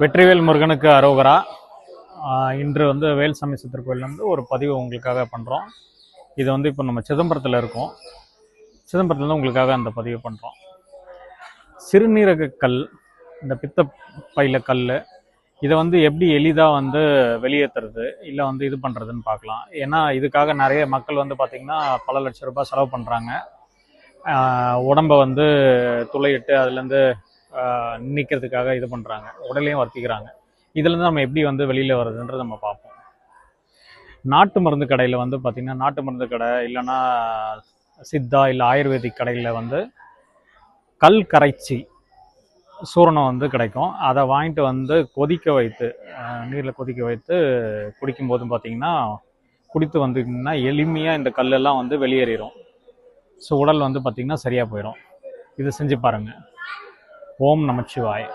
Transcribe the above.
வெற்றிவேல் முருகனுக்கு அரோகரா. இன்று வந்து வேல்சாமி சித்தர் கோயில்லேருந்து ஒரு பதிவு உங்களுக்காக பண்ணுறோம் இது வந்து இப்போ நம்ம சிதம்பரத்தில் இருக்கோம். சிதம்பரத்துலேருந்து உங்களுக்காக அந்த பதிவு பண்ணுறோம் சிறுநீரக கல் இந்த பித்த பையில கல் இதை வந்து எப்படி எளிதாக வந்து வெளியேற்றுறது இல்லை வந்து இது பண்ணுறதுன்னு பார்க்கலாம். ஏன்னா இதுக்காக நிறைய மக்கள் வந்து பார்த்திங்கன்னா பல லட்ச ரூபாய் செலவு பண்ணுறாங்க உடம்பை வந்து துளையிட்டு அதுலேருந்து நிற்கிறதுக்காக இது பண்ணுறாங்க உடலையும் வர்த்திக்கிறாங்க இதுலேருந்து நம்ம எப்படி வந்து வெளியில் வர்றதுன்றது நம்ம பார்ப்போம். நாட்டு மருந்து கடையில் வந்து பார்த்திங்கன்னா நாட்டு மருந்து கடை இல்லைன்னா சித்தா இல்லை ஆயுர்வேதிக் கடையில் வந்து கல் கரைச்சி சூரணம் வந்து கிடைக்கும். அதை வாங்கிட்டு வந்து கொதிக்க வைத்து நீரில் கொதிக்க வைத்து குடிக்கும்போதும் பார்த்திங்கன்னா குடித்து வந்தீங்கன்னா எளிமையாக இந்த கல்லெல்லாம் வந்து வெளியேறிடும் ஸோ உடல் வந்து பார்த்திங்கன்னா சரியாக போயிடும் இது செஞ்சு பாருங்கள் ஓம் நமச்சிவாய்.